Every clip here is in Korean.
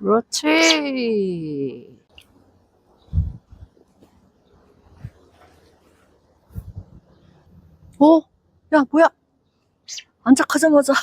그렇지. 어? 야, 뭐야? 안착하자마자.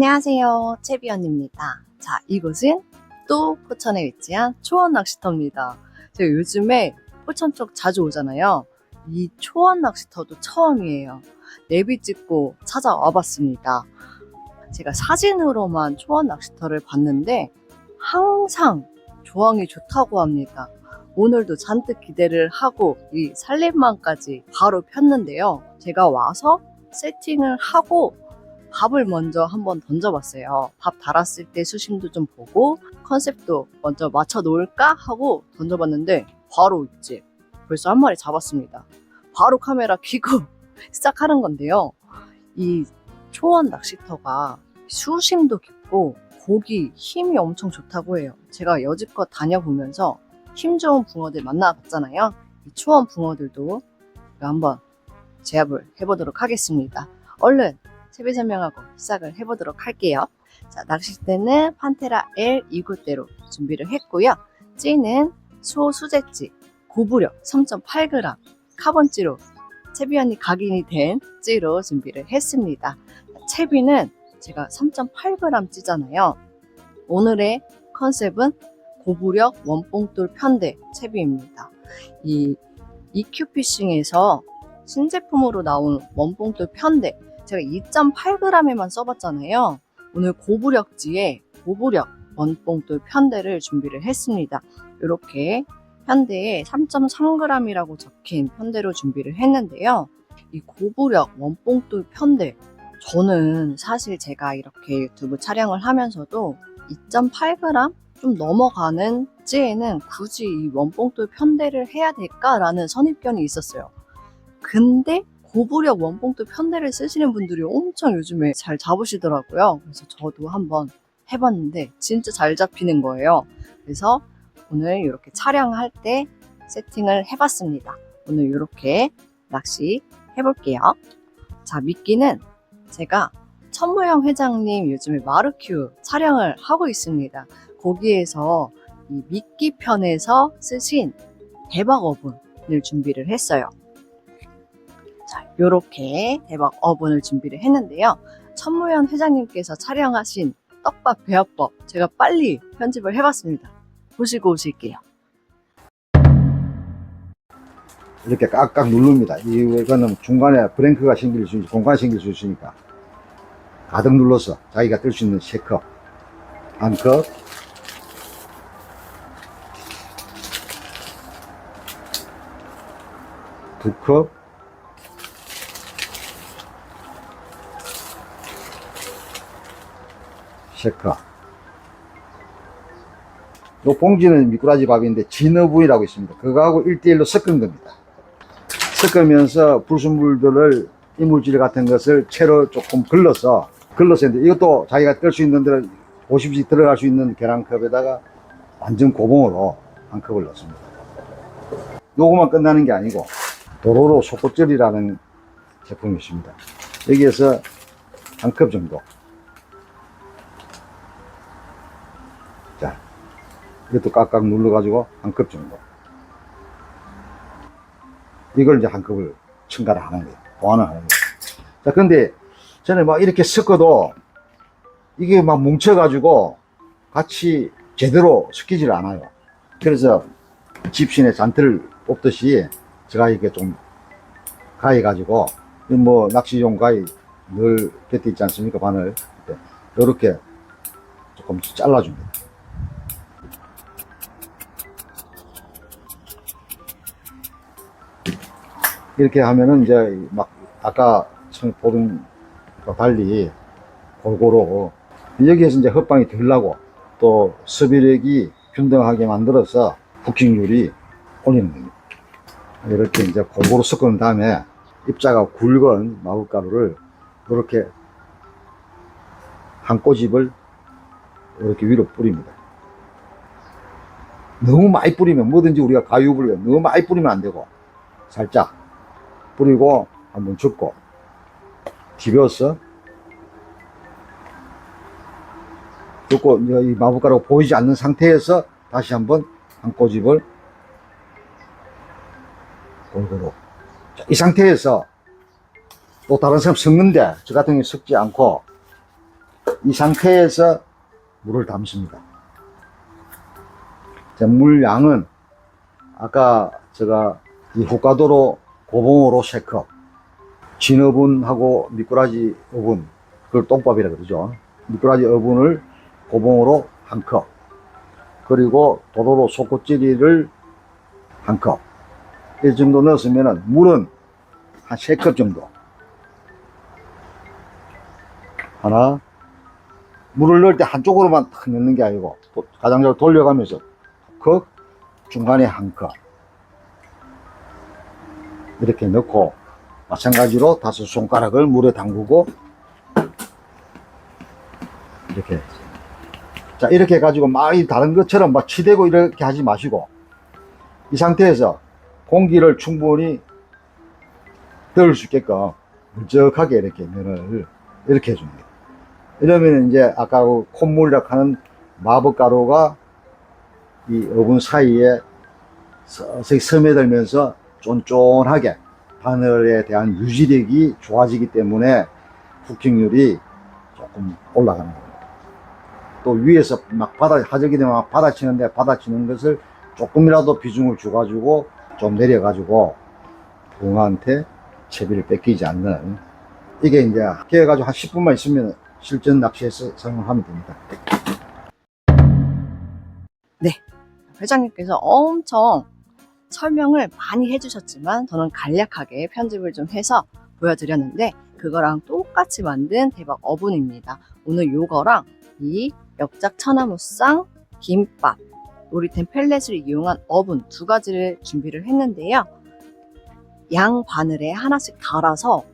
안녕하세요. 채비언입니다. 자, 이곳은 또 포천에 위치한 초원 낚시터입니다. 제가 요즘에 포천 쪽 자주 오잖아요. 이 초원 낚시터도 처음이에요. 내비 찍고 찾아와 봤습니다. 제가 사진으로만 초원 낚시터를 봤는데 항상 조항이 좋다고 합니다. 오늘도 잔뜩 기대를 하고 이 살림망까지 바로 폈는데요. 제가 와서 세팅을 하고 밥을 먼저 한번 던져봤어요. 밥 달았을 때 수심도 좀 보고 컨셉도 먼저 맞춰 놓을까 하고 던져봤는데 바로 있지. 벌써 한 마리 잡았습니다. 바로 카메라 켜고 시작하는 건데요. 이 초원 낚시터가 수심도 깊고 고기 힘이 엄청 좋다고 해요. 제가 여지껏 다녀보면서 힘 좋은 붕어들 만나봤잖아요. 이 초원 붕어들도 한번 제압을 해보도록 하겠습니다. 얼른 채비 설명하고 시작을 해보도록 할게요. 자, 낚싯대는 판테라 L 2구대로 준비를 했고요. 찌는 소 수제찌, 고부력 3.8g, 카본찌로 채비언이 각인이 된 찌로 준비를 했습니다. 채비는 제가 3.8g 찌잖아요. 오늘의 컨셉은 고부력 원뽕돌 편대 채비입니다. 이 EQ피싱에서 신제품으로 나온 원뽕돌 편대 제가 2.8g에만 써봤잖아요. 오늘 고부력지에 고부력 원뽕돌 편대를 준비를 했습니다. 이렇게 편대에 3.3g이라고 적힌 편대로 준비를 했는데요. 이 고부력 원뽕돌 편대 저는 사실 제가 이렇게 유튜브 촬영을 하면서도 2.8g 좀 넘어가는 찌에는 굳이 이 원뽕돌 편대를 해야 될까라는 선입견이 있었어요. 근데 고부력 원봉도 편대를 쓰시는 분들이 엄청 요즘에 잘 잡으시더라고요. 그래서 저도 한번 해봤는데 진짜 잘 잡히는 거예요. 그래서 오늘 이렇게 촬영할 때 세팅을 해봤습니다. 오늘 이렇게 낚시 해볼게요. 자, 미끼는 제가 천무영 회장님 요즘에 마르큐 촬영을 하고 있습니다. 거기에서 이 미끼 편에서 쓰신 대박 어분을 준비를 했어요. 자, 요렇게 대박 어분을 준비를 했는데요. 천무현 회장님께서 촬영하신 떡밥 배합법 제가 빨리 편집을 해봤습니다. 보시고 오실게요. 이렇게 깍깍 누릅니다. 이거는 중간에 브랭크가 생길 수, 공간 생길 수 있으니까 가득 눌러서 자기가 뜰 수 있는 세 컵, 한 컵, 두 컵, 세 컵. 요 봉지는 미꾸라지 밥인데 진어분이라고 있습니다. 그거하고 1대1로 섞은 겁니다. 섞으면서 불순물들을 이물질 같은 것을 채로 조금 걸러서 걸러서 했는데 이것도 자기가 뜰 수 있는 대로 50씩 들어갈 수 있는 계란컵에다가 완전 고봉으로 한 컵을 넣습니다. 요거만 끝나는 게 아니고 도로로 소꽃절이라는 제품이 있습니다. 여기에서 한 컵 정도. 이것도 깍깍 눌러가지고 한 컵 정도. 이걸 이제 한 컵을 첨가를 하는 거예요. 보완을 하는 거예요. 자, 근데 저는 막 이렇게 섞어도 이게 막 뭉쳐가지고 같이 제대로 섞이질 않아요. 그래서 집신에 잔틀을 뽑듯이 제가 이렇게 좀 가해가지고 뭐 낚시용 가위 늘 곁에 있지 않습니까 바늘 이렇게 조금 잘라줍니다. 이렇게 하면은 이제 막 아까 보던 것과 달리 골고루 여기에서 이제 헛방이 덜 나고 또 섭외력이 균등하게 만들어서 부킹률이 올리는 겁니다. 이렇게 이제 골고루 섞은 다음에 입자가 굵은 마법가루를 이렇게 한 꼬집을 이렇게 위로 뿌립니다. 너무 많이 뿌리면 뭐든지 우리가 가유불려 너무 많이 뿌리면 안 되고 살짝 뿌리고 한번 줍고 디벼서 줍고 이 마법가루가 보이지 않는 상태에서 다시 한번 한 꼬집을 골고루 자, 이 상태에서 또 다른 사람 섞는데 저 같은 경우 섞지 않고 이 상태에서 물을 담습니다. 자, 물 양은 아까 제가 이 호가도로 고봉으로 3컵 진어분하고 미꾸라지 어분 그걸 똥밥이라 그러죠. 미꾸라지 어분을 고봉으로 한컵 그리고 도로로 소꼬찌리를 한 컵. 이 정도 넣었으면은 물은 한 3컵 정도. 하나. 물을 넣을 때 한쪽으로만 탁 넣는 게 아니고 또 가장자로 돌려가면서 컵, 중간에 한 컵. 이렇게 넣고 마찬가지로 다섯 손가락을 물에 담그고 이렇게 자 이렇게 해가지고 막이 다른 것처럼 막 치대고 이렇게 하지 마시고 이 상태에서 공기를 충분히 넣을 수 있게끔 물적하게 이렇게 면을 이렇게 해줍니다. 이러면 이제 아까 그 콧물이라고 하는 마법가루가 이 어분 사이에 서서히 스며들면서 쫀쫀하게 바늘에 대한 유지력이 좋아지기 때문에 후킹률이 조금 올라가는 겁니다. 또 위에서 막 바다, 하적이 되면 막 받아치는데 받아치는 것을 조금이라도 비중을 줘가지고 좀 내려가지고 붕어한테 채비를 뺏기지 않는 이게 이제 해가지고 한 10분만 있으면 실전 낚시에서 사용하면 됩니다. 회장님께서 엄청 설명을 많이 해주셨지만 저는 간략하게 편집을 좀 해서 보여드렸는데 그거랑 똑같이 만든 대박 어분입니다. 오늘 요거랑 이 엽작 천하무쌍 김밥 놀이템 펠렛을 이용한 어분 두 가지를 준비를 했는데요. 양 바늘에 하나씩 달아서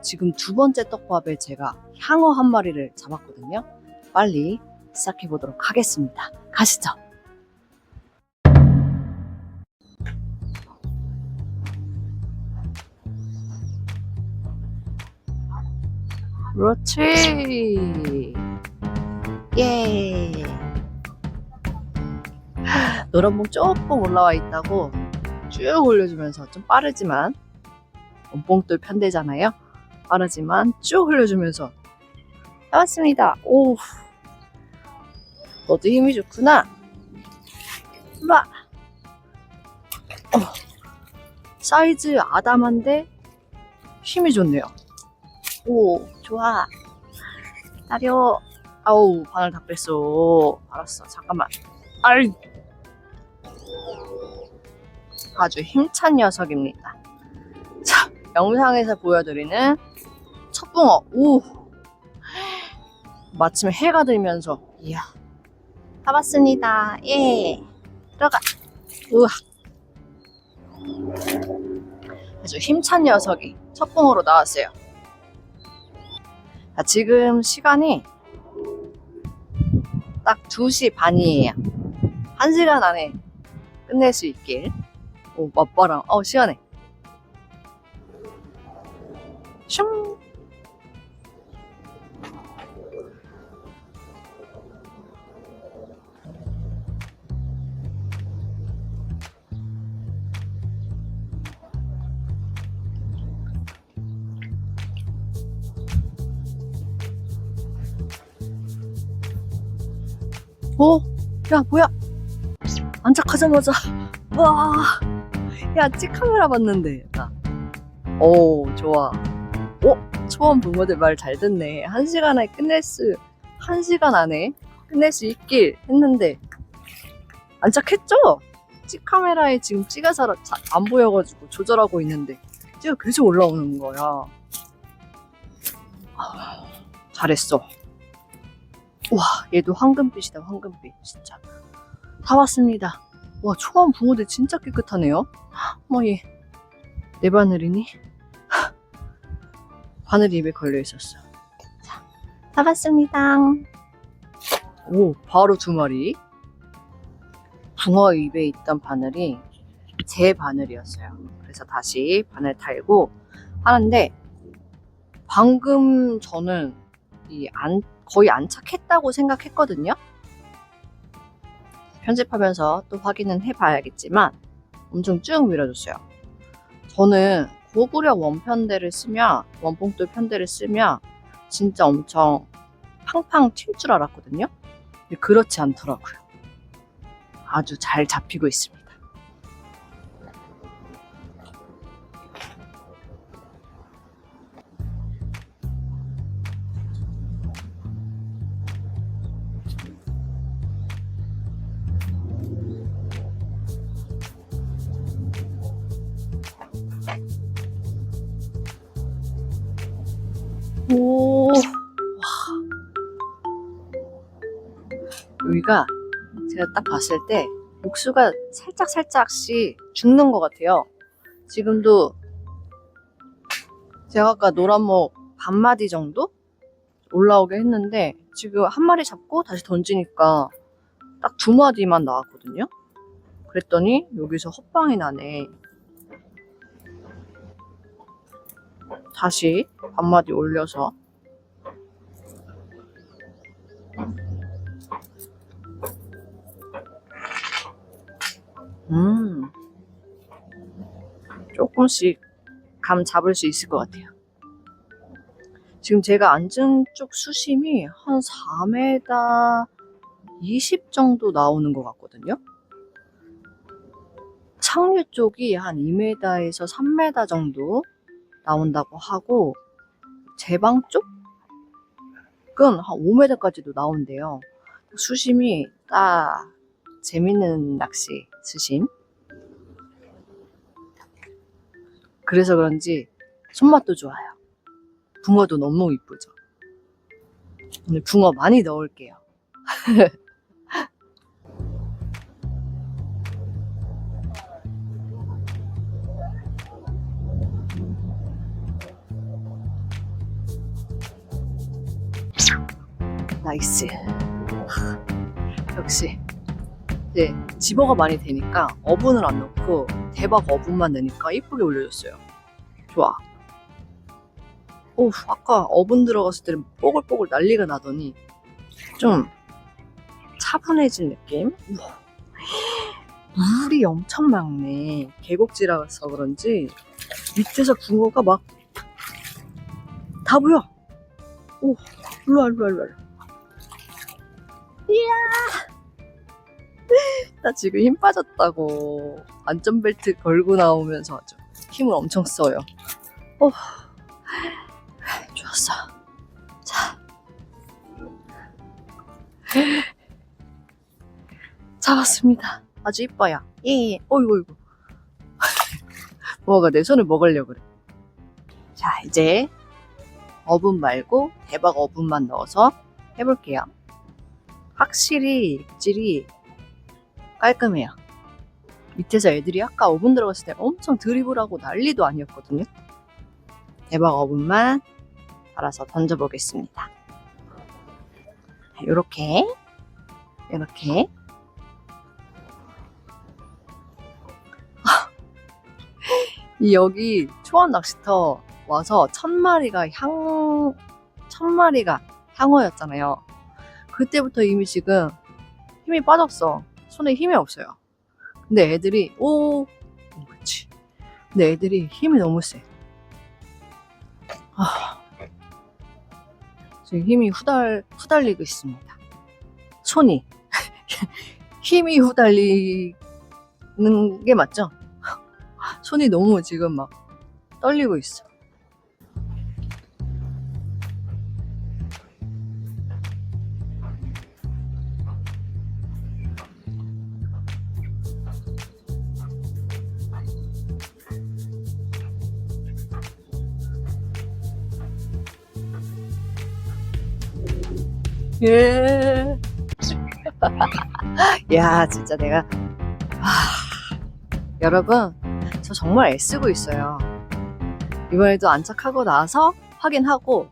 지금 두 번째 떡밥에 제가 향어 한 마리를 잡았거든요. 빨리 시작해 보도록 하겠습니다. 가시죠. 그렇지. 예. 노란봉 조금 올라와 있다고 쭉 올려주면서 좀 빠르지만 원봉돌 편대잖아요. 빠르지만 쭉 흘려주면서 나왔습니다. 오, 너도 힘이 좋구나. 봐. 어, 사이즈 아담한데 힘이 좋네요. 오, 좋아. 기다려. 아우, 바늘 다 뺐어. 알았어. 잠깐만. 아이. 아주 힘찬 녀석입니다. 자, 영상에서 보여드리는 첫 붕어. 오. 마침 해가 들면서, 이야. 잡았습니다. 예. 들어가. 우와. 아주 힘찬 녀석이 첫 봉으로 나왔어요. 자, 지금 시간이 딱 2시 반이에요. 1시간 안에 끝낼 수 있길. 오, 맛바람. 어, 시원해. 슝. 오, 야, 뭐야? 안착하자마자, 와, 야, 찌카메라 봤는데. 나. 오, 좋아. 오, 초원 부모들 말 잘 듣네. 한 시간 안에 끝낼 수, 한 시간 안에 끝낼 수 있길 했는데, 안착했죠? 찌카메라에 지금 찌가서 자- 안 보여가지고 조절하고 있는데, 찌가 계속 올라오는 거야. 아, 잘했어. 와, 얘도 황금빛이다, 황금빛. 진짜. 다 왔습니다. 와, 초원 붕어들 진짜 깨끗하네요. 뭐, 얘, 내 바늘이니? 바늘이 입에 걸려 있었어. 자, 다 왔습니다. 오, 바로 두 마리. 붕어 입에 있던 바늘이 제 바늘이었어요. 그래서 다시 바늘 달고 하는데, 방금 저는 이 안, 거의 안착했다고 생각했거든요. 편집하면서 또 확인은 해봐야겠지만 엄청 쭉 밀어줬어요. 저는 고구려 원편대를 쓰면 원봉돌 편대를 쓰면 진짜 엄청 팡팡 튈 줄 알았거든요. 근데 그렇지 않더라고요. 아주 잘 잡히고 있습니다. 제가 딱 봤을 때 육수가 살짝 살짝씩 죽는 것 같아요. 지금도 제가 아까 노란목 반마디 정도 올라오게 했는데 지금 한 마리 잡고 다시 던지니까 딱 두 마디만 나왔거든요. 그랬더니 여기서 헛방이 나네. 다시 반마디 올려서 조금씩 감 잡을 수 있을 것 같아요. 지금 제가 앉은 쪽 수심이 한 4m 20 정도 나오는 것 같거든요. 창류 쪽이 한 2m에서 3m 정도 나온다고 하고 제방 쪽은 한 5m까지도 나온대요. 수심이 딱 재밌는 낚시 수심. 그래서 그런지 손맛도 좋아요. 붕어도 너무 이쁘죠. 오늘 붕어 많이 넣을게요. 나이스. 역시 이제 집어가 많이 되니까 어분을 안 넣고 대박 어분만 넣으니까 이쁘게 올려줬어요. 좋아. 오, 아까 어분 들어갔을 때는 뽀글뽀글 난리가 나더니 좀 차분해진 느낌? 우와. 물이 엄청 많네. 계곡지라서 그런지 밑에서 붕어가 막 다 보여. 오, 일로와, 일로와, 일로와. 이야! 나 지금 힘 빠졌다고. 안전벨트 걸고 나오면서 아주 힘을 엄청 써요. 오, 좋았어. 자. 잡았습니다. 아주 이뻐요. 예, 예. 어이구, 어이구. 뭐가 내 손을 먹으려고 그래. 자, 이제 어분 말고 대박 어분만 넣어서 해볼게요. 확실히 입질이 깔끔해요. 밑에서 애들이 아까 어분 들어갔을 때 엄청 드리블하고 난리도 아니었거든요. 대박 어분만 알아서 던져보겠습니다. 이렇게 이렇게 이 여기 초원 낚시터 와서 천 마리가 향, 천 마리가 향어였잖아요. 그때부터 이미 지금 힘이 빠졌어. 손에 힘이 없어요. 근데 애들이, 오, 그렇지. 근데 애들이 힘이 너무 세. 아, 지금 힘이 후달, 후달리고 있습니다. 손이. 힘이 후달리는 게 맞죠? 손이 너무 지금 막 떨리고 있어. 예. 야, 진짜 내가 아, 여러분, 저 정말 애쓰고 있어요. 이번에도 안착하고 나서 확인하고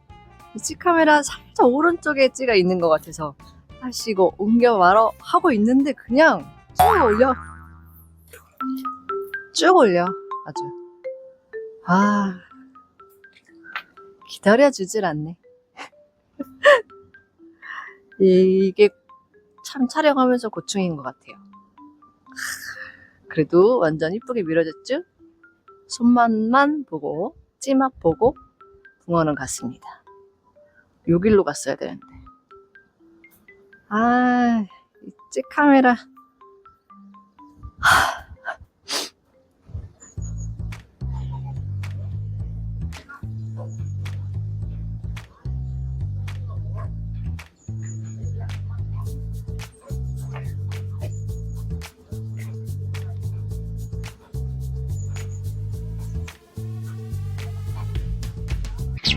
찌 카메라 살짝 오른쪽에 찌가 있는 것 같아서 이거 옮겨 말어 하고 있는데 그냥 쭉 올려 쭉 올려 아주 아 기다려주질 않네 이게 참 촬영하면서 고충인 것 같아요 그래도 완전 이쁘게 밀어졌죠? 손맛만 보고 찌맛 보고 붕어는 갔습니다. 요 길로 갔어야 되는데. 아, 이찌 카메라.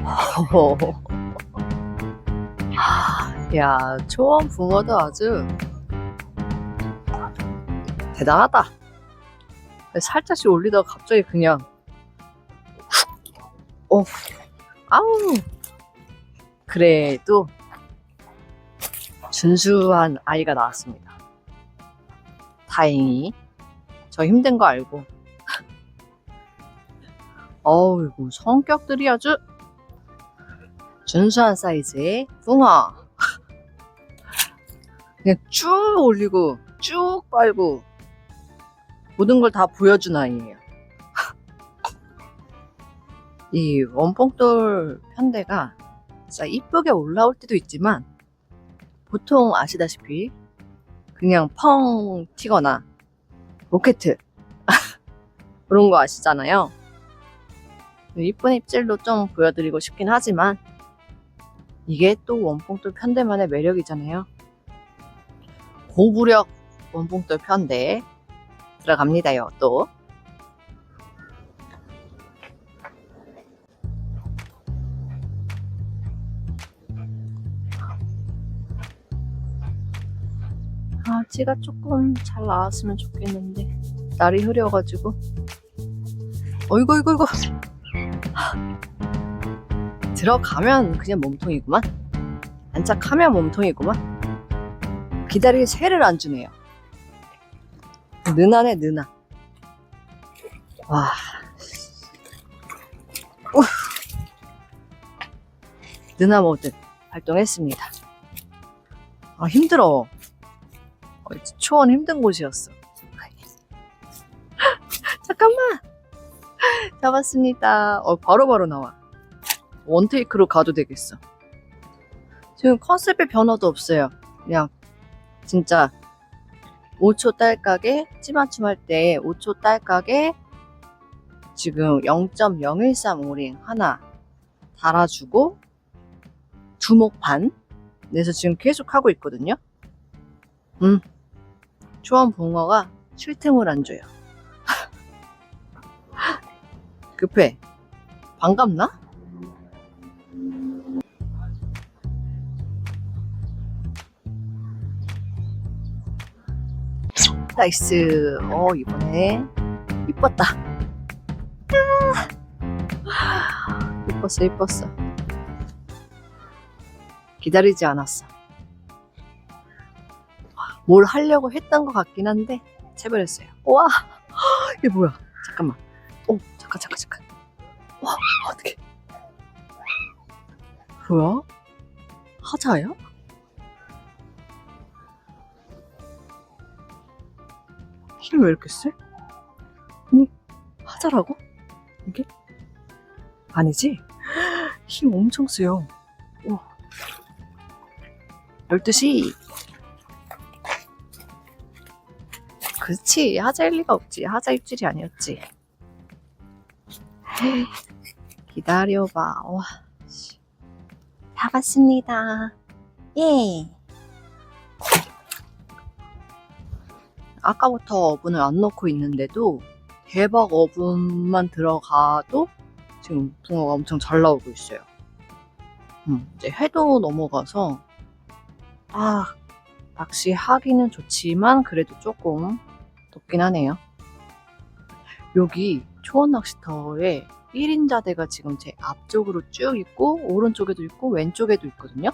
야, 초원 붕어도 아주 대단하다. 살짝씩 올리다가 갑자기 그냥 어, 아우. 그래도 준수한 아이가 나왔습니다. 다행히 저 힘든 거 알고. 어우, 성격들이 아주 준수한 사이즈의 붕어. 그냥 쭉 올리고 쭉 빨고 모든 걸 다 보여준 아이예요. 이 원뽕돌 편대가 진짜 이쁘게 올라올 때도 있지만 보통 아시다시피 그냥 펑 튀거나 로켓 그런 거 아시잖아요. 이쁜 입질도 좀 보여드리고 싶긴 하지만 이게 또 원뽕돌 편대만의 매력이잖아요. 고부력 원뽕돌 편대 들어갑니다요. 또 아, 찌가 조금 잘 나왔으면 좋겠는데 날이 흐려가지고 어이구 이구 이구 들어가면 그냥 몸통이구만. 안착하면 몸통이구만. 기다릴 새를 안 주네요. 느나네 느나. 와. 느나 모드 발동했습니다. 아 힘들어. 어, 초원 힘든 곳이었어. 잠깐만. 잡았습니다. 어 바로바로 나와 원테이크로 가도 되겠어. 지금 컨셉의 변화도 없어요. 그냥 진짜 5초 딸깍에 찌맞춤 할 때 5초 딸깍에 지금 0.013 오링 하나 달아주고 두목 반 내서 지금 계속 하고 있거든요. 음, 초원 붕어가 쉴 틈을 안 줘요. 급해. 반갑나? 나이스. 어, 이번에 이뻤다. 아, 이뻤어, 이뻤어. 기다리지 않았어. 뭘 하려고 했던 것 같긴 한데, 채버렸어요. 와, 이게 뭐야? 잠깐만. 오, 잠깐, 잠깐, 잠깐. 와, 어떡해. 뭐야? 하자야? 힘 왜 이렇게 세? 아니, 하자라고? 이게? 아니지? 힘 엄청 세요. 오. 12시. 그렇지. 하자일 리가 없지. 하자 입질이 아니었지. 기다려봐. 와. 씨. 다 봤습니다. 예. 아까부터 어분을 안 넣고 있는데도 대박 어분만 들어가도 지금 붕어가 엄청 잘 나오고 있어요. 음, 이제 해도 넘어가서 아 낚시 하기는 좋지만 그래도 조금 덥긴 하네요. 여기 초원 낚시터에 1인 자대가 지금 제 앞쪽으로 쭉 있고 오른쪽에도 있고 왼쪽에도 있거든요.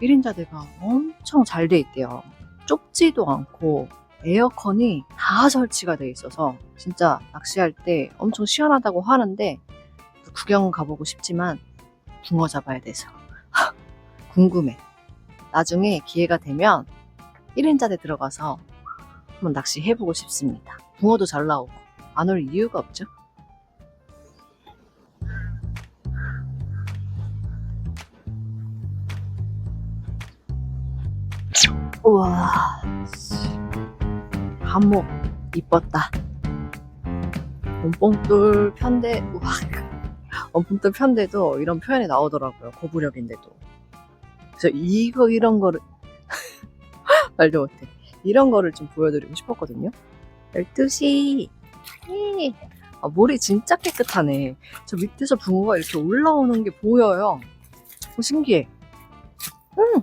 1인 자대가 엄청 잘 돼 있대요. 좁지도 않고 에어컨이 다 설치가 돼 있어서 진짜 낚시할 때 엄청 시원하다고 하는데 구경 가보고 싶지만 붕어 잡아야 돼서 궁금해. 나중에 기회가 되면 1인자대 들어가서 한번 낚시 해보고 싶습니다. 붕어도 잘 나오고 안 올 이유가 없죠. 한몫 이뻤다. 원뽕돌 편대 우와 원뽕돌 편대도 이런 표현이 나오더라고요. 고부력인데도. 그래서 이거 이런 거를 말도 못해. 이런 거를 좀 보여드리고 싶었거든요. 12시. 예. 아, 물이 진짜 깨끗하네. 저 밑에서 붕어가 이렇게 올라오는 게 보여요. 어, 신기해. 응.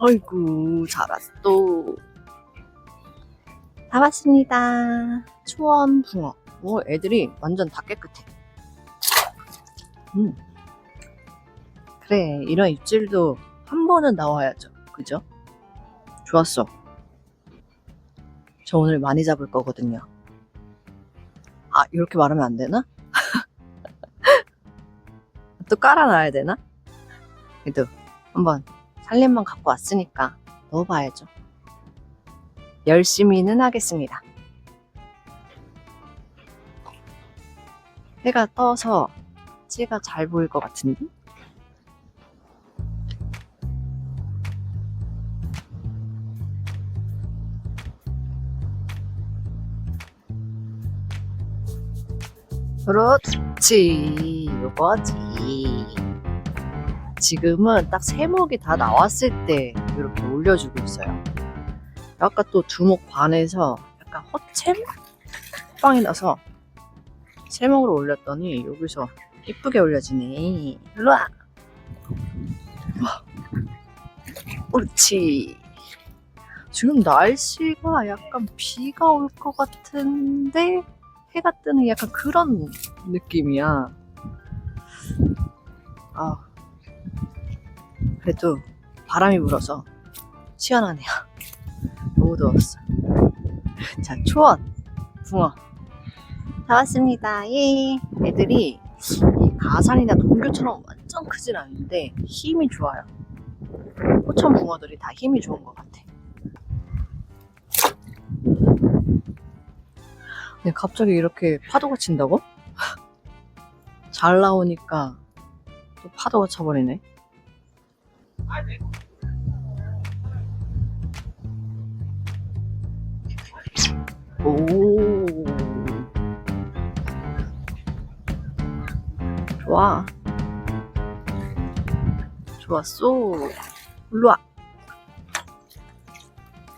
아이고, 잘 왔또. 다 왔습니다. 초원 붕어. 오, 애들이 완전 다 깨끗해. 음. 그래, 이런 입질도 한 번은 나와야죠. 그죠? 좋았어. 저 오늘 많이 잡을 거거든요. 아, 이렇게 말하면 안 되나? 또 깔아놔야 되나? 그래도 한번 살림만 갖고 왔으니까 넣어봐야죠. 열심히는 하겠습니다. 해가 떠서 찌가 잘 보일 것 같은데? 그렇지, 요거지. 지금은 딱 세목이 다 나왔을 때 이렇게 올려주고 있어요. 아까 또 두목 반에서 약간 허챔? 빵이 나서 세목으로 올렸더니 여기서 이쁘게 올려지네. 일로와! 와. 옳지. 지금 날씨가 약간 비가 올 것 같은데 해가 뜨는 약간 그런 느낌이야. 아, 그래도 바람이 불어서 시원하네요. 너무 더웠어. 자, 초원, 붕어. 다 왔습니다. 예. 애들이 이 가산이나 동교처럼 완전 크진 않은데 힘이 좋아요. 포천 붕어들이 다 힘이 좋은 것 같아. 근데 갑자기 이렇게 파도가 친다고? 잘 나오니까 또 파도가 쳐버리네. 오. 좋아. 좋았어. 일로 와.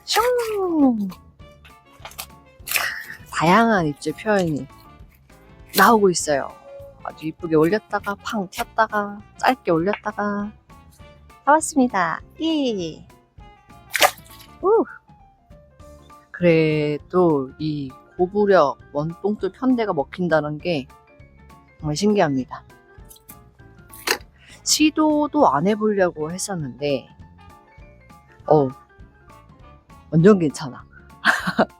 슝. 다양한 입질 표현이 나오고 있어요. 아주 이쁘게 올렸다가 팡 튀었다가 짧게 올렸다가 다 왔습니다. 예. 우. 그래도 이 고부력 원봉돌 편대가 먹힌다는 게 정말 신기합니다. 시도도 안 해보려고 했었는데, 어, 완전 괜찮아.